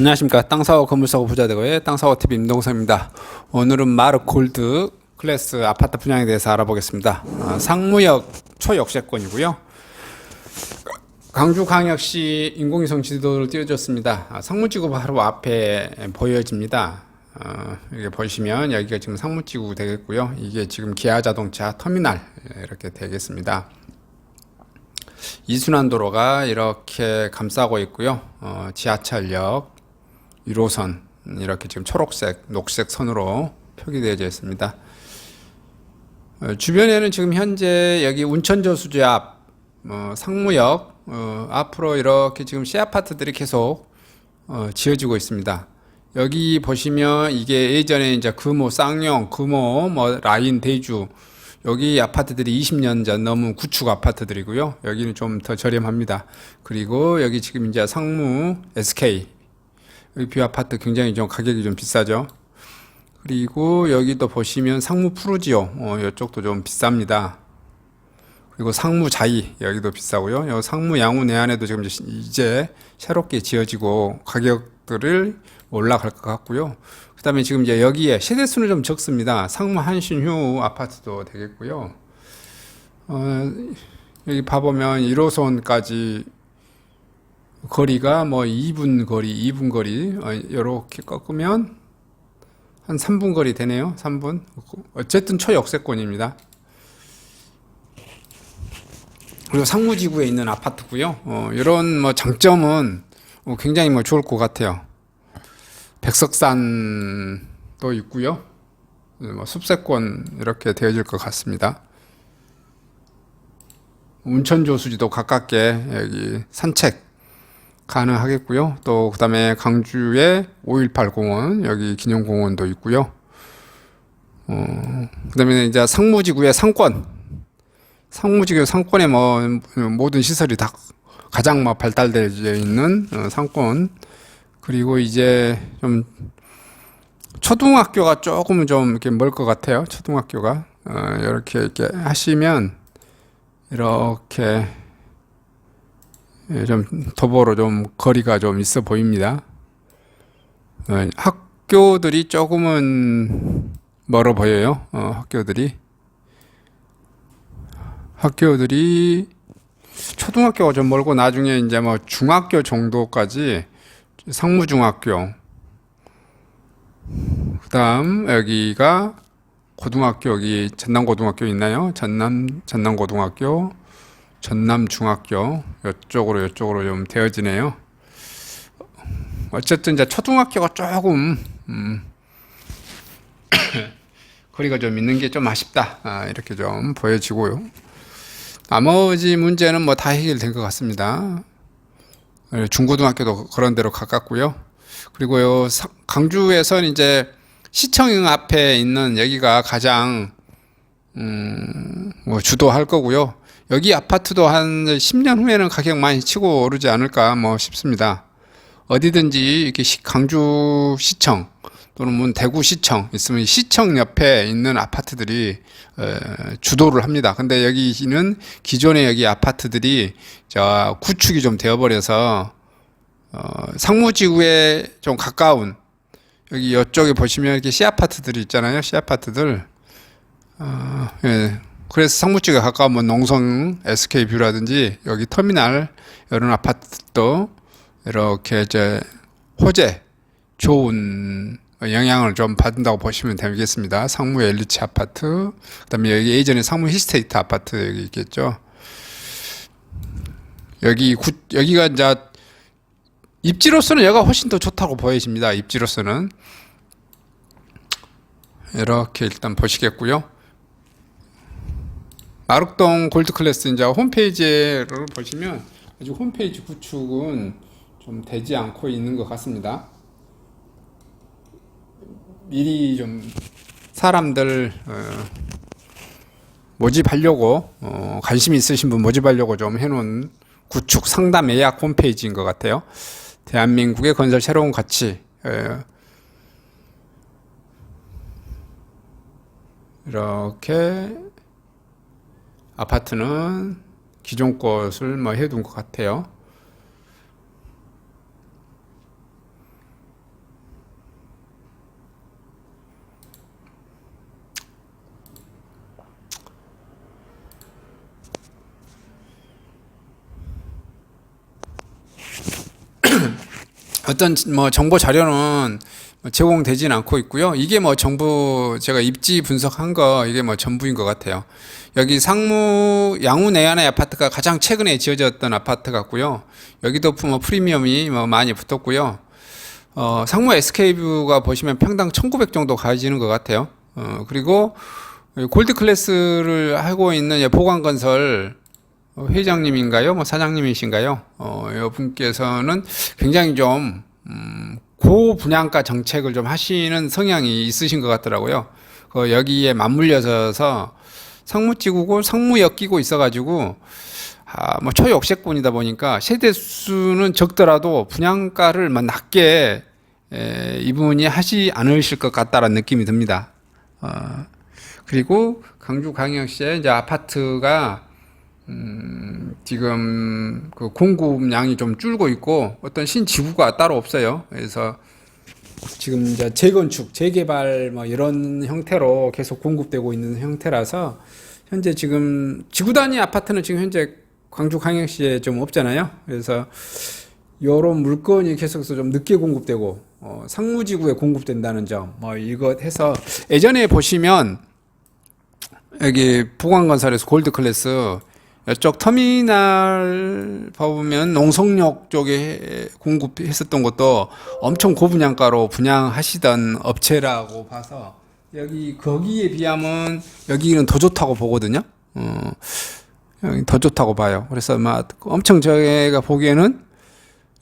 안녕하십니까. 땅 사고 건물 사고 부자 대거의 땅 사고TV 임동성입니다. 오늘은 마르 골드 클래스 아파트 분양에 대해서 알아보겠습니다. 아, 상무역 초역세권이고요. 강주광역시 인공위성 지도를 띄워줬습니다. 아, 상무지구 바로 앞에 보여집니다. 어, 이게 보시면 여기가 지금 상무지구 되겠고요. 이게 지금 기아자동차 터미널 이렇게 되겠습니다. 이순환도로가 이렇게 감싸고 있고요. 어, 지하철역 1호선 이렇게 지금 초록색, 녹색 선으로 표기되어져 있습니다. 어, 주변에는 지금 현재 여기 운천저수지 앞 어, 상무역 어, 앞으로 이렇게 지금 시 아파트들이 계속 어, 지어지고 있습니다. 여기 보시면 이게 예전에 이제 금호 쌍용, 금호 뭐 라인 대주 여기 아파트들이 20년 전 넘은 구축 아파트들이고요. 여기는 좀 더 저렴합니다. 그리고 여기 지금 이제 상무 SK 뷰 아파트 굉장히 좀 가격이 좀 비싸죠. 그리고 여기도 보시면 상무 푸르지오 어, 이쪽도 좀 비쌉니다. 그리고 상무 자이 여기도 비싸고요. 여기 상무 양우 내안에도 지금 이제 새롭게 지어지고 가격들을 올라갈 것 같고요. 그다음에 지금 이제 여기에 세대 수는 좀 적습니다. 상무 한신휴 아파트도 되겠고요. 어, 여기 봐보면 1호선까지 거리가 뭐 2분 거리, 2분 거리 어, 이렇게 꺾으면 한 3분 거리 되네요. 3분. 어쨌든 초역세권입니다. 그리고 상무지구에 있는 아파트고요. 어, 이런 뭐 장점은 어, 굉장히 뭐 좋을 것 같아요. 백석산도 있고요. 뭐 숲세권 이렇게 되어질 것 같습니다. 운천조수지도 가깝게 여기 산책 가능하겠고요. 또 그다음에 강주에 5.18 공원 여기 기념 공원도 있고요. 어, 그다음에 이제 상무지구의 상권 상무지구 상권에 뭐 모든 시설이 다 가장 뭐 발달되어 있는 어, 상권 그리고 이제 좀 초등학교가 조금 좀 이렇게 멀 것 같아요. 초등학교가 어, 이렇게 이렇게 하시면 이렇게 예, 좀 도보로 좀 거리가 좀 있어 보입니다. 어, 학교들이 조금은 멀어 보여요. 어, 학교들이 학교들이 초등학교가 좀 멀고 나중에 이제 뭐 중학교 정도까지 상무중학교 그다음 여기가 고등학교 여기 전남고등학교 있나요? 전남 전남고등학교 전남중학교 이쪽으로 이쪽으로 좀 되어지네요. 어쨌든 이제 초등학교가 조금 음, 거리가 좀 있는 게 좀 아쉽다 아, 이렇게 좀 보여지고요. 나머지 문제는 뭐 다 해결된 것 같습니다. 예, 중고등학교도 그런 데로 가깝고요. 그리고 요 강주에선 이제 시청 앞에 있는 여기가 가장 음, 뭐 주도할 거고요. 여기 아파트도 한 10년 후에는 가격 많이 치고 오르지 않을까 뭐 싶습니다. 어디든지 이렇게 강주 시청 또는 뭐 대구 시청 있으면 시청 옆에 있는 아파트들이 주도를 합니다. 근데 여기는 기존의 여기 아파트들이 저 구축이 좀 되어버려서 어, 상무지구에 좀 가까운 여기 이쪽에 보시면 이렇게 시 아파트들이 있잖아요. 시 아파트들. 어, 예. 그래서 상무지구에 가까운 뭐 농성 SK 뷰라든지 여기 터미널 이런 아파트도 이렇게 이제 호재 좋은 영향을 좀 받는다고 보시면 되겠습니다. 상무 엘리치 아파트, 그다음에 여기 예전에 상무 히스테이트 아파트 여기 있겠죠. 여기 구, 여기가 이제 입지로서는 여기가 훨씬 더 좋다고 보여집니다. 입지로서는 이렇게 일단 보시겠고요. 마륵동 골드클래스 이제 홈페이지를 보시면 아직 홈페이지 구축은 좀 되지 않고 있는 것 같습니다. 미리 좀 사람들 어, 모집하려고 어, 관심 있으신 분 모집하려고 좀 해놓은 구축 상담 예약 홈페이지인 것 같아요. 대한민국의 건설 새로운 가치 어, 이렇게 아파트는 기존 것을 뭐 해둔 것 같아요. 어떤 뭐 정보 자료는 제공되지는 않고 있고요. 이게 뭐 정부 제가 입지 분석한 거 이게 뭐 전부인 것 같아요. 여기 상무 양우 내안의 아파트가 가장 최근에 지어졌던 아파트 같고요. 여기도 뭐 프리미엄이 뭐 많이 붙었고요. 어, 상무 SK뷰가 보시면 평당 1,900 정도 가지는 것 같아요. 어, 그리고 골드 클래스를 하고 있는 보관건설 어, 회장님인가요? 뭐 사장님이신가요? 어, 이 분께서는 굉장히 좀, 음, 고분양가 정책을 좀 하시는 성향이 있으신 것 같더라고요. 그 여기에 맞물려서 상무지구고 상무 엮이고 있어가지고, 아, 뭐 초역세권이다 보니까 세대수는 적더라도 분양가를 막 낮게 에, 이분이 하지 않으실 것 같다라는 느낌이 듭니다. 어, 그리고 강주광역시에 이제 아파트가 음, 지금 그 공급량이 좀 줄고 있고 어떤 신지구가 따로 없어요. 그래서 지금 이제 재건축, 재개발 뭐 이런 형태로 계속 공급되고 있는 형태라서 현재 지금 지구 단위 아파트는 지금 현재 광주 광역시에 좀 없잖아요. 그래서 요런 물건이 계속해서 좀 늦게 공급되고 어, 상무지구에 공급된다는 점, 뭐 이것 해서 예전에 보시면 여기 보관건설에서 골드 클래스 이쪽 터미널 보면 농성역 쪽에 공급했었던 것도 엄청 고분양가로 분양하시던 업체라고 봐서 여기 거기에 비하면 여기는 더 좋다고 보거든요. 어, 더 좋다고 봐요. 그래서 막 엄청 저희가 보기에는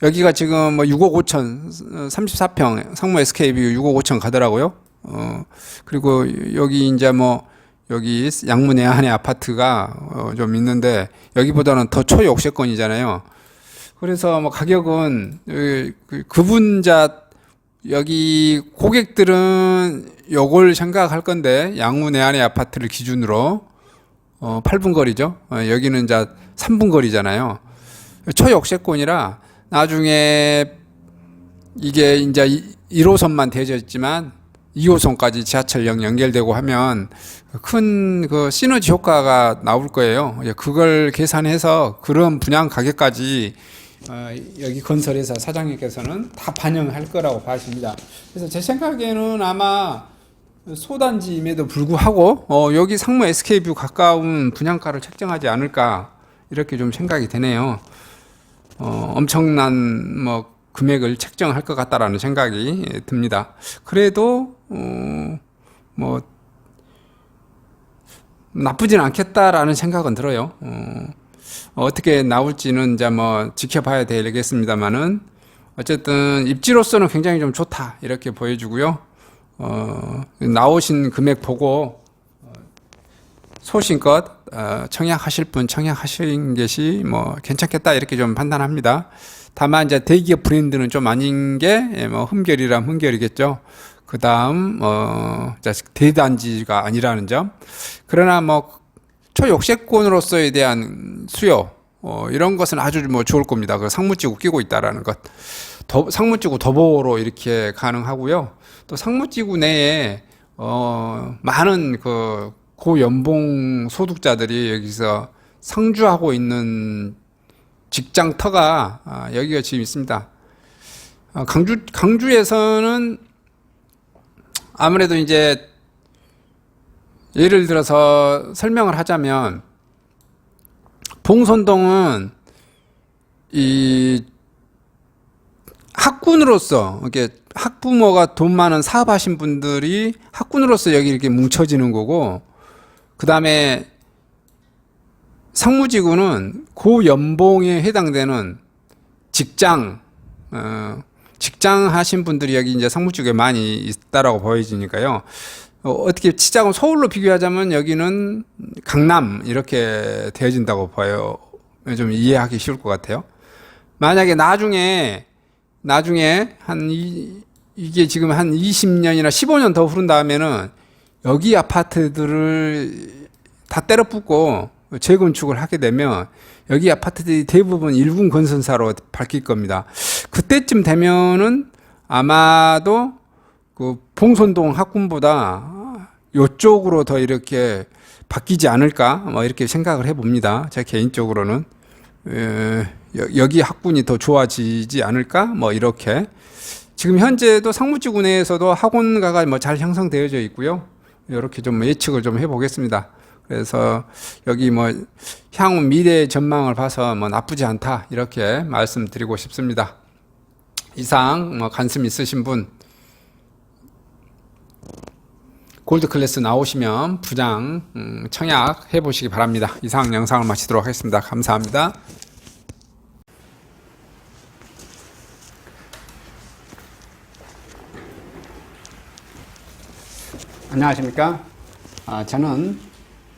여기가 지금 뭐 6억 5천 34평 상무 SK뷰 6억 5천 가더라고요. 어, 그리고 여기 이제 뭐 여기 양문 내한의 아파트가 어, 좀 있는데 여기보다는 더 초역세권이잖아요. 그래서 뭐 가격은 그- 그- 그분자 여기 고객들은 요걸 생각할 건데 양문 내한의 아파트를 기준으로 어 8분 거리죠. 어, 여기는 이제 3분 거리잖아요. 초역세권이라 나중에 이게 이제 1호선만 되어졌지만 2호선까지 지하철역 연결되고 하면 큰 그 시너지 효과가 나올 거예요. 예, 그걸 계산해서 그런 분양 가격까지 어, 여기 건설회사 사장님께서는 다 반영할 거라고 봐집니다. 그래서 제 생각에는 아마 소단지임에도 불구하고 어, 여기 상무 SK뷰 가까운 분양가를 책정하지 않을까 이렇게 좀 생각이 되네요. 어, 엄청난 뭐 금액을 책정할 것 같다라는 생각이 예, 듭니다. 그래도 어, 뭐 나쁘진 않겠다라는 생각은 들어요. 어, 어떻게 나올지는 이제 뭐 지켜봐야 되겠습니다만은 어쨌든 입지로서는 굉장히 좀 좋다 이렇게 보여주고요. 어, 나오신 금액 보고 어, 소신껏 어, 청약하실 분 청약하신 것이 뭐 괜찮겠다 이렇게 좀 판단합니다. 다만 이제 대기업 브랜드는 좀 아닌 게 뭐 흠결이라면 흠결이겠죠. 그 다음 어 자, 대단지가 아니라는 점. 그러나 뭐 초역세권으로서에 대한 수요 어, 이런 것은 아주 뭐 좋을 겁니다. 그 상무지구 끼고 있다라는 것. 더, 상무지구 더보로 이렇게 가능하고요. 또 상무지구 내에 어, 많은 그 고연봉 소득자들이 여기서 상주하고 있는 직장터가 아, 여기가 지금 있습니다. 아, 강주 강주에서는 아무래도 이제 예를 들어서 설명을 하자면 봉선동은 이 학군으로서 이렇게 학부모가 돈 많은 사업하신 분들이 학군으로서 여기 이렇게 뭉쳐지는 거고 그 다음에 상무지구는 고연봉에 해당되는 직장, 어, 직장 하신 분들이 여기 이제 상무지구에 많이 있다라고 보여지니까요. 어, 어떻게 치자고 서울로 비교하자면 여기는 강남 이렇게 되어진다고 봐요. 좀 이해하기 쉬울 것 같아요. 만약에 나중에 나중에 한 이, 이게 지금 한 20년이나 15년 더 흐른 다음에는 여기 아파트들을 다 때려 붓고 재건축을 하게 되면 여기 아파트들이 대부분 일군 건설사로 바뀔 겁니다. 그때쯤 되면은 아마도 그 봉선동 학군보다 요쪽으로 더 이렇게 바뀌지 않을까 뭐 이렇게 생각을 해봅니다. 제 개인적으로는 에, 여, 여기 학군이 더 좋아지지 않을까? 뭐 이렇게 지금 현재도 상무지구 내에서도 학원가가 뭐 잘 형성되어져 있고요. 이렇게 좀 예측을 좀 해보겠습니다. 그래서 여기 뭐 향후 미래 전망을 봐서 뭐 나쁘지 않다 이렇게 말씀드리고 싶습니다. 이상 뭐 관심 있으신 분 골드 클래스 나오시면 부장 음, 청약 해보시기 바랍니다. 이상 영상을 마치도록 하겠습니다. 감사합니다. 안녕하십니까? 아, 저는